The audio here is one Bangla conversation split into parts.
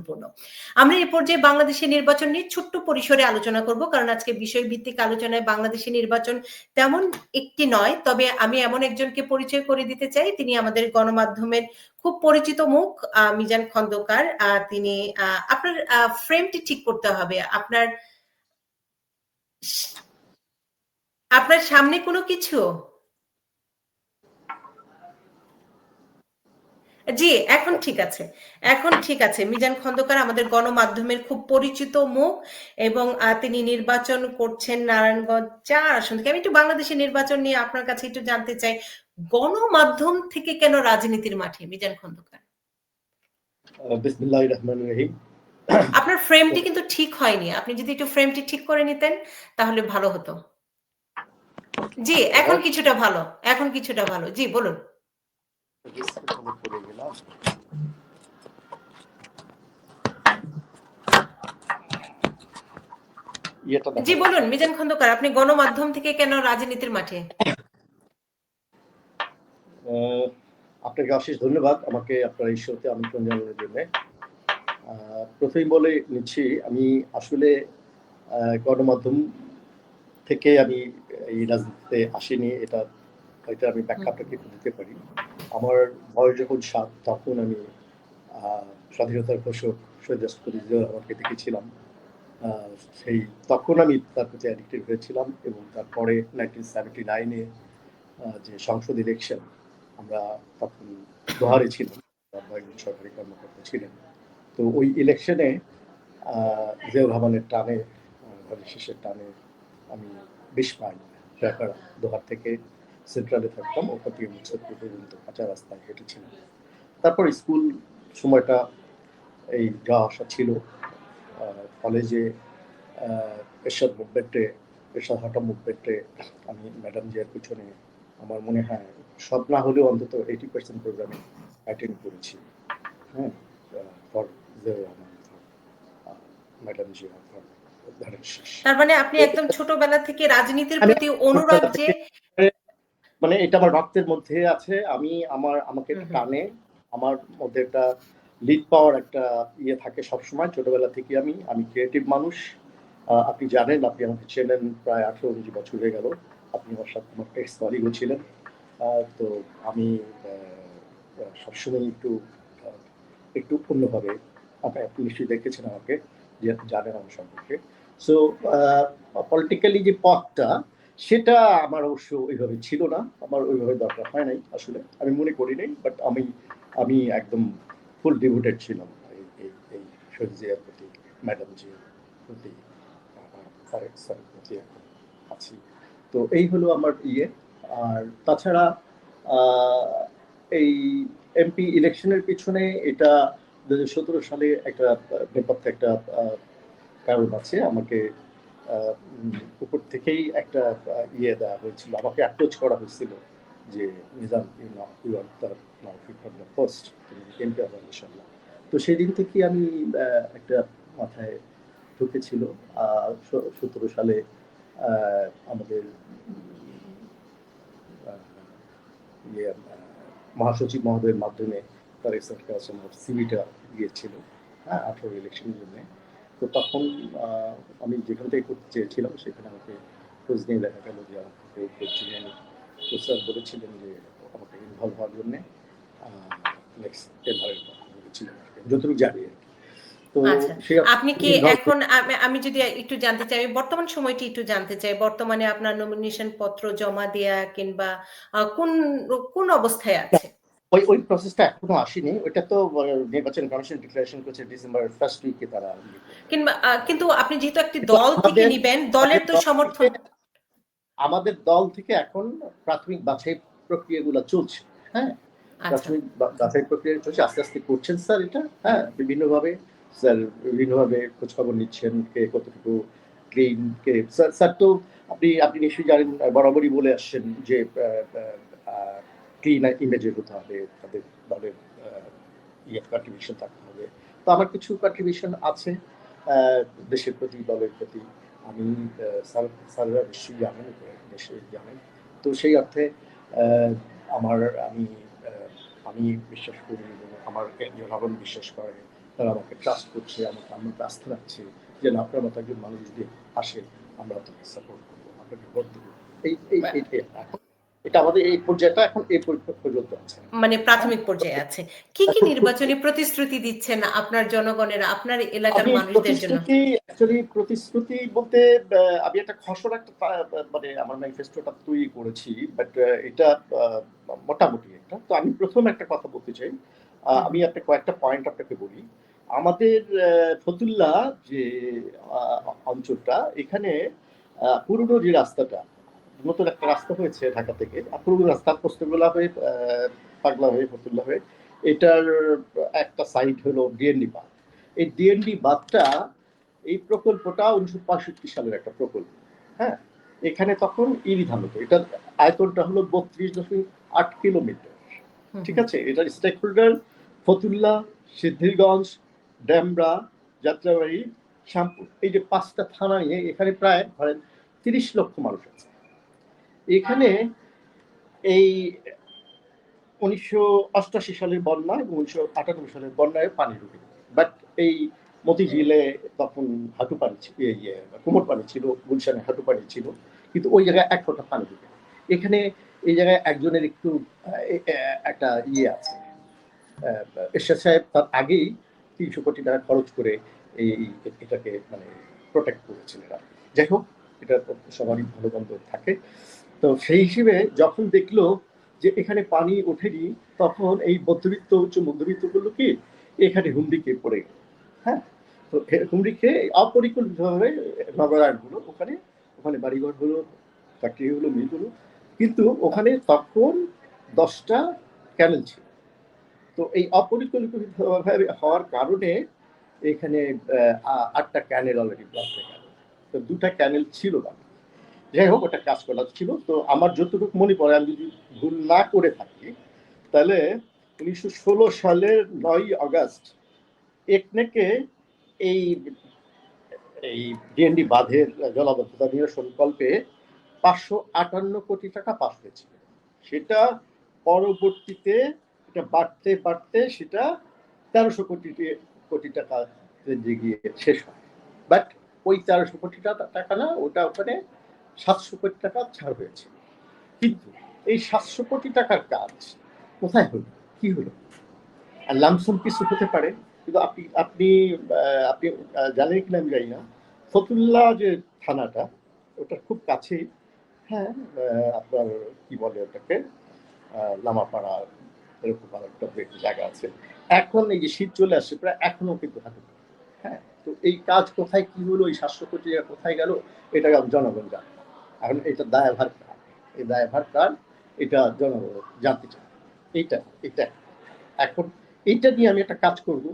গুরুত্বপূর্ণ। আমরা এ পর্যায়ে বাংলাদেশের নির্বাচন নিয়ে ছোট্ট পরিসরে আলোচনা করব, কারণ আজকে বিষয় ভিত্তিক আলোচনায় বাংলাদেশের নির্বাচন তেমন একটি নয়, তবে আমি এমন একজনকে পরিচয় করে দিতে চাই। তিনি আমাদের গণমাধ্যমের খুব পরিচিত মুখ মিজান খন্দকার। তিনি আপনার ফ্রেমটি ঠিক করতে হবে। আপনার আপনার সামনে কোনো কিছু? জি এখন ঠিক আছে। এখন ঠিক আছে। মিজান খন্দকার আমাদের গণমাধ্যমের খুব পরিচিত মুখ এবং তিনি নির্বাচন করছেন নারায়ণগঞ্জ চার আসন থেকে। আমি একটু বাংলাদেশের নির্বাচন নিয়ে আপনার কাছে একটু জানতে চাই। গণমাধ্যম থেকে কেন রাজনীতির মাঠে মিজান খন্দকার? রহিম। আপনার ফ্রেমটি কিন্তু ঠিক হয়নি। আপনি যদি একটু ফ্রেমটি ঠিক করে নিতেন তাহলে ভালো হতো। জি এখন কিছুটা ভালো। এখন কিছুটা ভালো। জি বলুন। জি বলুন মিজান খন্দকার আপনি গণমাধ্যম থেকে কেন রাজনীতির মাঠে? আহ, আপনাকে অশেষ ধন্যবাদ আমাকে আপনার এই শোতে আমন্ত্রণ জানানোর জন্য। প্রথমেই বলে নিচ্ছি আমি আসলে আহ, গণমাধ্যম থেকে আমি এই রাজনীতিতে আসিনি এটা হয়তো আমি ব্যাখ্যা আপনাকে দিতে পারি। আমার বয়স যখন সাত, তখন আমি স্বাধীনতার ঘোষক রহমানকে দেখেছিলাম। সেই, তখন আমি তার প্রতি অ্যাডিক্টেড হয়েছিলাম এবং তারপরে নাইনটিন সেভেন্টি নাইনে যে সংসদ ইলেকশন আমরা তখন দোহারে ছিলাম একজন সরকারি কর্মকর্তা ছিলেন। তো ওই ইলেকশনে জিয়াউর রহমানের টানে ঘরের শেষের টানে আমি বিশ ঢাকার দোহার থেকে সেন্ট্রালে থাকতাম ওখান থেকে মুকসদপুর পর্যন্ত কাঁচা রাস্তায় হেঁটেছিলাম। তারপর স্কুল সময়টা এই যাওয়া আসা ছিল কলেজে এরশাদ মুভমেন্টে এরশাদ হাঁটা মুভমেন্টে আমি ম্যাডাম জিয়ার পিছনে আমার মনে হয় সব না হলেও অন্তত এইটি পার্সেন্ট প্রোগ্রামে অ্যাটেন্ড করেছি। হ্যাঁ ফর ম্যাডাম জিয়া ফর তার মানে আপনি একদম ছোটবেলা থেকে রাজনীতির প্রতি অনুরাগ যে মানে এটা আমার রক্তের মধ্যে আছে আমি আমার আমাকে। টানে আমার মধ্যে একটা লিড পাওয়ার একটা ইয়ে থাকে সবসময় ছোটবেলা থেকে আমি আমি ক্রিয়েটিভ মানুষ। আপনি জানেন আপনি আমাকে চেনেন প্রায় আঠেরো উনিশ বছর হয়ে গেল আপনি আমার সাথে আমার টেক্সট কলিগও ছিলেন। তো আমি সবসময় একটু একটু অন্যভাবে আপনি আপনি নিশ্চয়ই দেখেছেন আমাকে যে জানেন আমার সম্পর্কে। সো পলিটিক্যালি যে পথটা সেটা আমার অবশ্য ওইভাবে ছিল না। আমার ওইভাবে দরকার হয় নাই আসলে। আমি মনে করি নাই বাট আমি আমি একদম ফুল ডিভোটেড ছিলাম এই এই এই প্রতি ম্যাডাম জিয়ার প্রতি তারেক স্যারের প্রতি আছি। তো এই হলো আমার ইয়ে। আর তাছাড়া এই এমপি ইলেকশনের পিছনে এটা দু হাজার সতেরো সালে একটা নেপথ্যে একটা কারণ আছে। আমাকে উপর থেকেই একটা ইয়ে দেওয়া হয়েছিল। আমাকে অ্যাপ্রোচ করা হয়েছিল যে, নিজাম ইউ দ্য ফার্স্ট তুমি এমপি দিন থেকে আমি একটা মাথায় ঢুকেছিল। সতেরো সালে আমাদের ইয়ে মহাসচিব মহোদয়ের মাধ্যমে তার আমার সিভিটা গিয়েছিল হ্যাঁ আঠারো ইলেকশনের জন্য তো তখন আমি যেখান থেকে করতে চেয়েছিলাম সেখানে আমাকে খোঁজ নিয়ে দেখা গেল যে আমাকে করছিলেন তো স্যার বলেছিলেন যে আমাকে ইনভলভ হওয়ার জন্যে নেক্সট কথা বলেছিলেন আর কি। যতটুকু জানি আর কি আচ্ছা, আপনি কি এখন আমি- যদি একটু জানতে চাই বর্তমান সময়টি একটু জানতে চাই বর্তমানে আপনার নমিনেশন পত্র জমা দেয়া কিংবা কোন কোন অবস্থায় আছে ওই ওই প্রসেসটা এখনও আসেনি। ওইটা তো নির্বাচন কমিশন ডিক্লারেশন করেছে ডিসেম্বর ফার্স্ট উইকে তারা ইয়ে কিংবা কিন্তু আপনি যেহেতু একটি দল থেকে আমাদের- নিবেন দলের তো দল সমর্থন। থেকে- আমাদের দল থেকে এখন প্রাথমিক বাছাই প্রক্রিয়াগুলো চলছে হ্যাঁ? আচ্ছা। প্রাথমিক বাছাই প্রক্রিয়া চলছে আস্তে আস্তে করছেন স্যার এটা হ্যাঁ? বিভিন্নভাবে স্যার বিভিন্নভাবে খোঁজখবর নিচ্ছেন কে কতটুকু ক্লিন কে স্যার স্যার তো আপনি আপনি নিশ্চয়ই জানেন বরাবরই বলে আসছেন যে ক্লিন ইমেজে হতে হবে তাদের আহ, ইয়ে কন্ট্রিবিউশন থাকতে হবে। তো আমার কিছু কন্ট্রিবিউশন আছে দেশের প্রতি দলের প্রতি। আমি স্যাররা নিশ্চয়ই জানেন নিশ্চয়ই জানেন। তো সেই অর্থে আমার আমি আমি বিশ্বাস করি আমার জনগণ বিশ্বাস করে তারা আমাকে ট্রাস্ট করছে আমাকে উপর আস্থা রাখছে যে না আপনার মতো একজন মানুষ যদি আসে আমরা আপনাকে সাপোর্ট করব আপনাকে ভোট দেবো এই- এই- এখন এটা আমাদের এই পর্যায়টা এখন এই পর্যন্ত আছে। মানে প্রাথমিক পর্যায়ে আছে। কি কি নির্বাচনী প্রতিশ্রুতি দিচ্ছেন আপনার জনগণের আপনার এলাকার আমি মানুষদের জন্য? প্রতিশ্রুতি অ্যাকচুয়ালি প্রতিশ্রুতি বলতে আমি একটা খসড়া একটা মানে আমার ম্যানিফেস্টোটা তৈরি করেছি বাট এটা মোটামুটি একটা। তো আমি প্রথম একটা কথা বলতে চাই আমি একটা কয়েকটা পয়েন্ট আপনাকে বলি। আমাদের ফতুল্লা যে অঞ্চলটা এখানে পুরনো যে রাস্তাটা নতুন একটা রাস্তা হয়েছে ঢাকা থেকে। পুরনো রাস্তা পোস্তগোলা হয়ে পাগলা হয়ে ফতুল্লা হয়ে এটার একটা সাইড হলো ডিএনডি বাঁধ। এই ডিএনডি বাঁধটা এই প্রকল্পটা উনিশশো পঁয়ষট্টি সালের একটা প্রকল্প। হ্যাঁ? এখানে তখন ইরি ধান হতো। এটার আয়তনটা হলো বত্রিশ দশমিক আট কিলোমিটার। ঠিক আছে? এটার স্টেক হোল্ডার ফতুল্লা সিদ্ধিরগঞ্জ ড্যামরা যাত্রাবাড়ি শ্যামপুর। এই যে পাঁচটা থানা নিয়ে এখানে প্রায় ধরেন তিরিশ লক্ষ মানুষ আছে। এখানে এই উনিশশো অষ্টাশি সালের বন্যা এবং উনিশশো আটানব্বই সালের বন্যায় পানি ঢুকে। বাট এই মতিঝিলে তখন হাঁটু পানি ইয়ে, কোমর পানি ছিল গুলশানে হাঁটু পানি ছিল কিন্তু ওই জায়গায় এক ফোঁটা পানি ঢুকে। এখানে এই জায়গায় একজনের একটু একটা ইয়ে আছে। এরশাদ সাহেব তার আগেই তিনশো কোটি টাকা খরচ করে এই এটাকে মানে প্রোটেক্ট করেছিলেন। যাই হোক এটা সবারই ভালো বন্ধ থাকে। তো সেই হিসেবে যখন দেখল যে এখানে পানি ওঠেনি, তখন এই মধ্যবিত্ত, উচ্চ মধ্যবিত্তগুলো কি, এখানে খেয়ে পড়ে গেল। হ্যাঁ? তো হুমড়ি খেয়ে অপরিকল্পিতভাবে হলো ওখানে ওখানে বাড়িঘর হলো ফ্যাক্টরি হলো মিল হলো। কিন্তু ওখানে তখন দশটা ক্যানেল ছিল। তো এই অপরিকল্পিতভাবে হওয়ার কারণে এখানে আটটা ক্যানেল অলরেডি ব্লক হয়ে গেল। তো দুটা ক্যানেল ছিল না। যাই হোক ওটা কাজ করা ছিল। তো আমার যতটুকু মনে পড়ে, আমি যদি ভুল না করে থাকি, তাহলে উনিশশো ষোলো সালের নয় আগস্ট একনেকে এই এই ডিএনডি বাঁধের জলাবদ্ধতা নিরসন কল্পে পাঁচশো আটান্ন কোটি টাকা পাস হয়েছিল। সেটা পরবর্তীতে, এটা বাড়তে বাড়তে সেটা তেরোশো কোটি কোটি টাকা গিয়ে শেষ হয়। বাট ওই তেরোশো কোটি টাকা না, ওটা ওখানে সাতশো কোটি টাকা ছাড় হয়েছে। কিন্তু এই সাতশো কোটি টাকার কাজ কোথায় হলো? কি হলো? আর লামসম কিছু হতে পারে, কিন্তু আপনি আপনি আপনি জানেন কিনা আমি জানি না। ফতুল্লা যে থানাটা, ওটা খুব কাছেই হ্যাঁ আপনার কি বলে ওটাকে? লামাপাড়া, এরকম আর একটা জায়গা আছে। এখন এই যে শীত চলে আসছে, প্রায় এখনও কিন্তু হাতে হ্যাঁ তো এই কাজ কোথায় কি হলো? এই সাতশো কোটি কোথায় গেল? এটা জনগণ জানে। এখন এটা দায়ভার কার? এই দায়ভার কার? এটা জনগণ জানতে চায়। এইটা এটা এখন এইটা নিয়ে আমি একটা কাজ করব।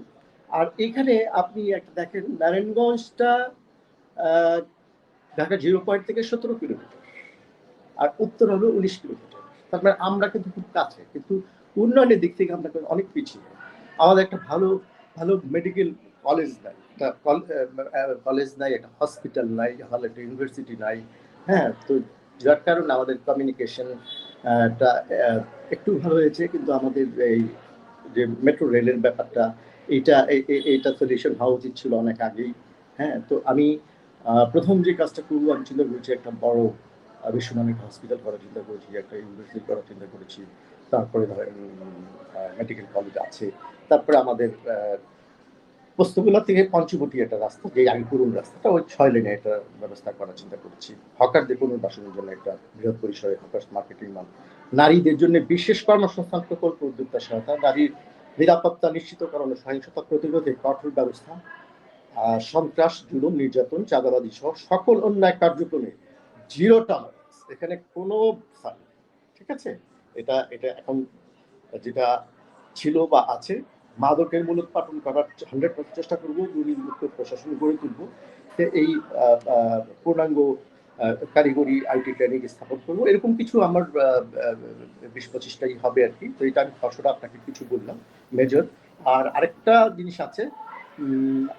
আর এখানে আপনি একটা দেখেন, নারায়ণগঞ্জটা ঢাকা জিরো পয়েন্ট থেকে সতেরো কিলোমিটার। আর উত্তর হলো উনিশ কিলোমিটার। তার মানে আমরা কিন্তু খুব কাছে। কিন্তু উন্নয়নের দিক থেকে আমরা অনেক পিছিয়ে। আমাদের একটা ভালো ভালো মেডিকেল কলেজ নাই। একটা কলেজ নাই, একটা হসপিটাল নাই ভালো একটা ইউনিভার্সিটি নাই। হ্যাঁ তো যার কারণে আমাদের কমিউনিকেশন একটু ভালো হয়েছে, কিন্তু আমাদের এই যে মেট্রো রেলের ব্যাপারটা, এইটা, এই- এই- এইটা সলিউশন হওয়া উচিত ছিল অনেক আগেই। হ্যাঁ তো আমি প্রথম যে কাজটা করব, আমি চিন্তা করেছি একটা বড় বিশ্বমানের হসপিটাল করার চিন্তা করেছি, একটা ইউনিভার্সিটি করার চিন্তা করেছি। তারপরে ধরেন মেডিকেল কলেজ আছে। তারপরে আমাদের পোস্তগুলা থেকে পঞ্চবটি একটা রাস্তা, যে আগে পুরনো রাস্তাটা, ওই ছয় লেনে একটা ব্যবস্থা করার চিন্তা করেছি। হকারদের পুনর্বাসনের জন্য একটা বৃহৎ পরিসরে হকার মার্কেটিং মান নারীদের জন্য বিশেষ কর্মসংস্থান, প্রকল্প, উদ্যোক্তা সহায়তা, নারীর নিরাপত্তা নিশ্চিতকরণ ও সহিংসতা প্রতিরোধে কঠোর ব্যবস্থা সন্ত্রাস, জুলুম, নির্যাতন চাঁদাবাদী সহ সকল অন্যায় কার্যক্রমে জিরো টলারেন্স এখানে কোনো। ঠিক আছে? এটা এটা এখন যেটা ছিল বা আছে মাদকের মূলোৎপাটন করার হান্ড্রেড পার্সেন্ট চেষ্টা করব দুর্নীতিমুক্ত প্রশাসন গড়ে তুলবো। এই পূর্ণাঙ্গ কারিগরি আইটি ট্রেনিং স্থাপন করব। এরকম কিছু আমার বিশ পঁচিশটাই হবে আর কি। তো এটা আমি খসড়া আপনাকে কিছু বললাম মেজর আর আরেকটা জিনিস আছে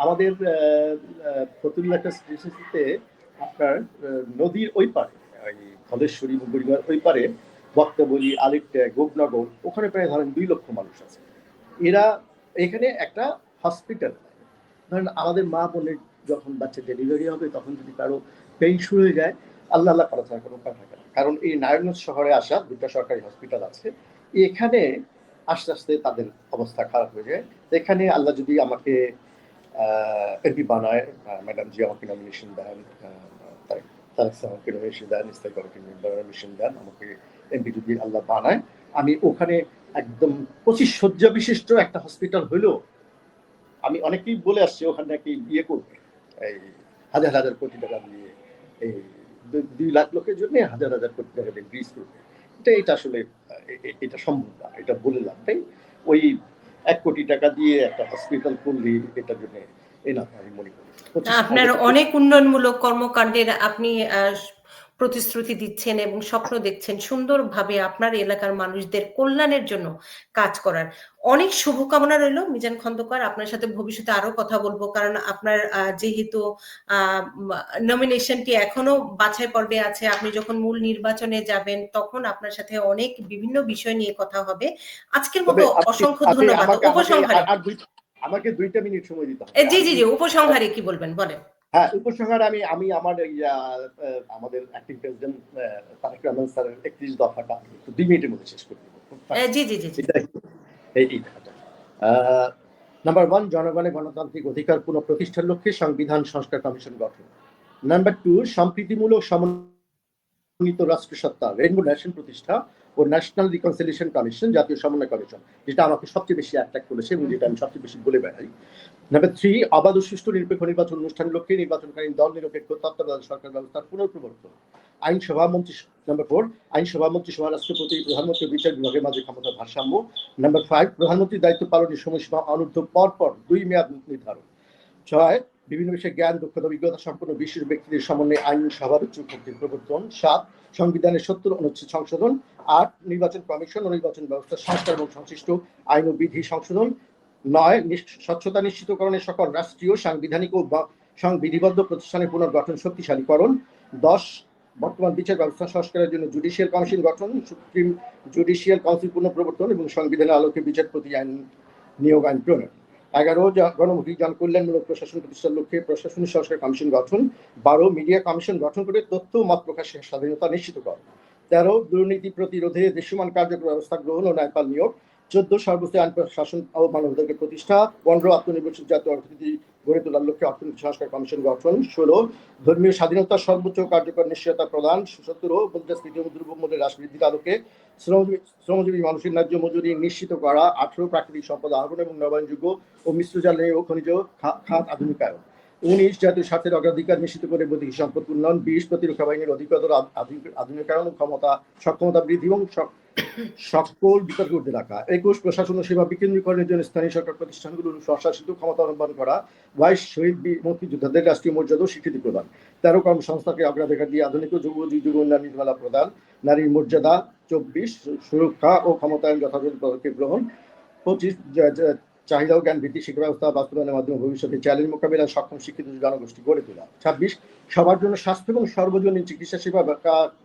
আমাদের ফতুল্লাটা আপনার নদীর ওই পারে, ওই ধলেশ্বরী বুড়িমার ওই পারে, বক্তাবলী আলিপ্টা গোপনগর, ওখানে প্রায় ধরেন দুই লক্ষ মানুষ আছে। এরা এখানে একটা হসপিটাল ধরেন আমাদের মা বোনের যখন বাচ্চা ডেলিভারি হবে, তখন যদি কারও পেন শুরু হয়ে যায়, আল্লাহ আল্লাহ করা কোনো না। কারণ এই নারায়ণগঞ্জ শহরে আসা দুটো সরকারি হসপিটাল আছে। এখানে আস্তে আস্তে তাদের অবস্থা খারাপ হয়ে যায়। এখানে আল্লাহ যদি আমাকে এমপি বানায় ম্যাডাম জি আমাকে নমিনেশন দেন তারেক আমাকে নমিনেশন দেন, ইস্তাক আমাকে নমিনেশন দেন, আমাকে এমপি যদি আল্লাহ বানায়, আমি ওখানে একদম পঁচিশ শয্যা বিশিষ্ট একটা হসপিটাল হইল আমি অনেকেই বলে আসছি, ওখানে নাকি বিয়ে করবে। এই হাজার হাজার কোটি টাকা দিয়ে এই দুই লাখ লোকের জন্য হাজার হাজার কোটি টাকা দিয়ে ব্রিজ করবে। এটা এটা আসলে এটা সম্ভব না, এটা বলে লাভ নেই। ওই এক কোটি টাকা দিয়ে একটা হসপিটাল করলে এটার জন্য এ না আমি মনে করি। আপনার অনেক উন্নয়নমূলক কর্মকাণ্ডের আপনি প্রতিশ্রুতি দিচ্ছেন এবং স্বপ্ন দেখছেন সুন্দরভাবে আপনার এলাকার মানুষদের কল্যাণের জন্য কাজ করার। অনেক শুভকামনা রইল মিজান খন্দকার। আপনার সাথে ভবিষ্যতে আরও কথা বলব কারণ আপনার যেহেতু নমিনেশনটি এখনও বাছাই পর্বে আছে। আপনি যখন মূল নির্বাচনে যাবেন তখন আপনার সাথে অনেক বিভিন্ন বিষয় নিয়ে কথা হবে। আজকের মতো অসংখ্য ধন্যবাদ। উপসংহারে। আমাকে দুইটা মিনিট সময় দিতে জি জি জি উপসংহারে কি বলবেন? বলেন। হ্যাঁ উপসংহারে আমি আমি আমার আমাদের অ্যাক্টিং প্রেসিডেন্ট তারেক রহমান স্যারের একত্রিশ দফাটা একটু দুই মিনিটের মধ্যে শেষ করে জি জি জি এই নাম্বার ওয়ান জনগণের গণতান্ত্রিক অধিকার পুনঃপ্রতিষ্ঠার লক্ষ্যে সংবিধান সংস্কার কমিশন গঠন। নাম্বার টু সম্প্রীতিমূলক সমন্বিত রাষ্ট্রসত্তা রেনবো ন্যাশন প্রতিষ্ঠা ও ন্যাশনাল রিকনসিলিয়েশন কমিশন জাতীয় সমন্বয় কমিশন, যেটা আমাকে সবচেয়ে বেশি অ্যাট্রাক্ট করেছে এবং যেটা আমি সবচেয়ে বেশি বলে বেড়াই। নাম্বার থ্রি অবাধ সুষ্ঠু নিরপেক্ষ নির্বাচন অনুষ্ঠান লক্ষ্যে নির্বাচনকালীন দল নিরপেক্ষ তত্ত্বাবধায়ক সরকার ব্যবস্থার পুনঃপ্রবর্তন আইনসভা মন্ত্রী নাম্বার ফোর আইন আইনসভা, মন্ত্রিসভা, রাষ্ট্রপতি, প্রধানমন্ত্রী বিচার বিভাগের মাঝে ক্ষমতা ভারসাম্য। নাম্বার ফাইভ প্রধানমন্ত্রীর দায়িত্ব পালনের সময়সীমা পর পর দুই মেয়াদ নির্ধারণ। ছয় বিভিন্ন বিষয়ে জ্ঞান, দক্ষতা, অভিজ্ঞতা সম্পন্ন বিশেষ ব্যক্তিদের সমন্বয়ে আইন, সভার উচ্চ প্রবর্তন। সাত, সংবিধানের সত্তর অনুচ্ছেদ সংশোধন। আট, নির্বাচন কমিশন ও নির্বাচন ব্যবস্থা সংস্কার এবং সংশ্লিষ্ট আইন ও বিধি সংশোধন। নয় স্বচ্ছতা নিশ্চিতকরণের সকল রাষ্ট্রীয়, সাংবিধানিক ও সংবিধিবদ্ধ প্রতিষ্ঠানের পুনর্গঠন শক্তিশালীকরণ। দশ, বর্তমান বিচার ব্যবস্থা সংস্কারের জন্য জুডিশিয়াল কমিশন গঠন, সুপ্রিম জুডিশিয়াল কাউন্সিল পুনঃপ্রবর্তন এবং সংবিধানের আলোকে বিচারপতি আইন নিয়োগ আইন প্রণয়ন। এগারো গণমুখী জনকল্যাণমূলক প্রশাসন প্রতিষ্ঠার লক্ষ্যে প্রশাসনিক সংস্কার কমিশন গঠন, বারো মিডিয়া কমিশন গঠন করে তথ্য মত প্রকাশের স্বাধীনতা নিশ্চিত করে। তেরো, দুর্নীতি প্রতিরোধে দৃশ্যমান কার্যকর ব্যবস্থা গ্রহণ ও ন্যায়পাল নিয়োগ। চোদ্দ, সর্বোচ্চ আইন প্রশাসন ও মানবাধিকার প্রতিষ্ঠা। পনেরো, আত্মনির্ভরশীল জাতীয় অর্থনীতি গড়ে তোলার লক্ষ্যে অর্থনৈতিক সংস্কার কমিশন গঠন ষোলো ধর্মীয় স্বাধীনতা সর্বোচ্চ কার্যকর নিশ্চয়তা প্রদান সতেরো মুদ্রাস্ফীতি ও দ্রব্যমূল্যের হ্রাস বৃদ্ধির আলোকে শ্রমজীবী মানুষের ন্যায্য মজুরি নিশ্চিত করা, আঠেরো প্রাকৃতিক সম্পদ আহরণ এবং নবায়নযোগ্য ও মিশ্র জ্বালানি ও খনিজ খাত আধুনিকায়ন। উনিশ জাতীয় স্বার্থের অগ্রাধিকার নিশ্চিত করে বৈদ্যুতিক সম্পদ উন্নয়ন বিশ প্রতিরক্ষা বাহিনীর অধিকতর আধুনিক- আধুনিকায়ন, ক্ষমতা, সক্ষমতা বৃদ্ধি এবং সকল বিতর্ক উঠতে রাখা। একুশ প্রশাসন সেবা বিকেন্দ্রীকরণের জন্য স্থানীয় সরকার প্রতিষ্ঠানগুলোর স্বশাসিত ক্ষমতা অবলম্বন করা বাইশ শহীদ মুক্তিযোদ্ধাদের রাষ্ট্রীয় মর্যাদা স্বীকৃতি প্রদান। তেরো কর্মসংস্থাকে অগ্রাধিকার দিয়ে আধুনিক যুগ যুগ উন্নয়ন নীতিমালা প্রদান, নারীর মর্যাদা, চব্বিশ, সুরক্ষা ও ক্ষমতায়ন যথাযথ পদক্ষেপ গ্রহণ, পঁচিশ চাহিদা ও জ্ঞান ভিত্তিক শিক্ষা ব্যবস্থা, বাস্তবায়নের মাধ্যমে ভবিষ্যতে চ্যালেঞ্জ মোকাবিলায় সক্ষম শিক্ষিত জনগোষ্ঠী গড়ে তোলা। ছাব্বিশ, সবার জন্য স্বাস্থ্য এবং সর্বজনীন চিকিৎসা সেবা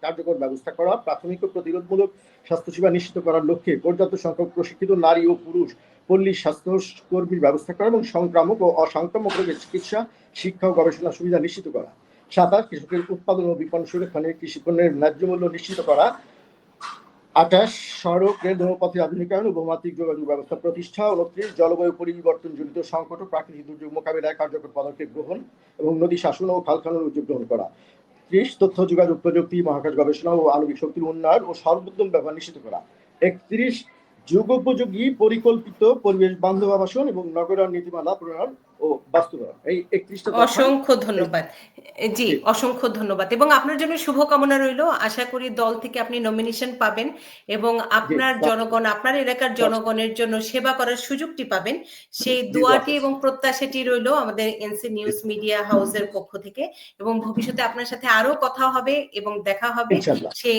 কার্যকর ব্যবস্থা করা, প্রাথমিক ও প্রতিরোধমূলক স্বাস্থ্যসেবা নিশ্চিত করার লক্ষ্যে পর্যাপ্ত সংখ্যক প্রশিক্ষিত নারী ও পুরুষ, পল্লী স্বাস্থ্য কর্মীর ব্যবস্থা করা এবং সংক্রামক ও অসংক্রামক রোগের চিকিৎসা, শিক্ষা ও গবেষণা সুবিধা নিশ্চিত করা। সাতাশ, কৃষকের উৎপাদন ও বিপণন সুরক্ষা নিয়ে কৃষি পণ্যের ন্যায্য মূল্য নিশ্চিত করা আঠাশ সড়ক, রেল নৌপথে আধুনিকায়ন ও ভৌমাত্রিক যোগাযোগ ব্যবস্থা, প্রতিষ্ঠা উনত্রিশ জলবায়ু পরিবর্তন জনিত সংকট ও প্রাকৃতিক দুর্যোগ মোকাবিলায় কার্যকর পদক্ষেপ গ্রহণ এবং নদী শাসন ও খাল উদ্যোগ গ্রহণ করা। ত্রিশ, তথ্য, যোগাযোগ প্রযুক্তি, মহাকাশ গবেষণা ও আণবিক শক্তির উন্নয়ন ও সর্বোত্তম ব্যবহার নিশ্চিত করা। একত্রিশ, যুগোপযোগী, পরিকল্পিত পরিবেশ বান্ধব আবাসন এবং নগরায়ণ নীতিমালা প্রণয়ন ও বাস্তবায়ন। এই একত্রিশটা অসংখ্য ধন্যবাদ। জি অসংখ্য ধন্যবাদ। এবং আপনার জন্য শুভকামনা রইল। আশা করি দল থেকে আপনি নমিনেশন পাবেন এবং আপনার জনগণ আপনার এলাকার জনগণের জন্য সেবা করার সুযোগটি পাবেন। সেই দোয়াটি এবং প্রত্যাশাটি রইল আমাদের এনসি নিউজ মিডিয়া হাউসের পক্ষ থেকে এবং ভবিষ্যতে আপনার সাথে আরও কথা হবে এবং দেখা হবে সেই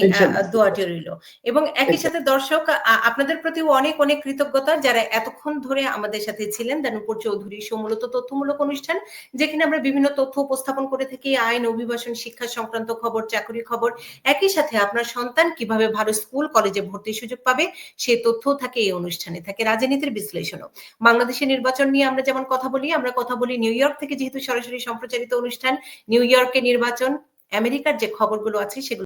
দোয়াটি রইল। এবং একই সাথে দর্শক আপনাদের প্রতি অনেক অনেক কৃতজ্ঞতা যারা এতক্ষণ ধরে আমাদের সাথে ছিলেন। দানুপুর চৌধুরী শো মূলত তথ্যমূলক অনুষ্ঠান, যেখানে আমরা বিভিন্ন তথ্য উপস্থাপন করে থাকি, আইন, অভিবাসন, শিক্ষা সংক্রান্ত খবর, চাকরি খবর। একই সাথে আপনার সন্তান কীভাবে ভালো স্কুল, কলেজে ভর্তির সুযোগ পাবে, সে তথ্যও থাকে এই অনুষ্ঠানে। থাকে রাজনীতির বিশ্লেষণও। বাংলাদেশের নির্বাচন নিয়ে আমরা যেমন কথা বলি, আমরা কথা বলি নিউ ইয়র্ক থেকে যেহেতু সরাসরি সম্প্রচারিত অনুষ্ঠান, নিউ ইয়র্কে নির্বাচন, আমেরিকার যে খবরগুলো আছে সেগুলো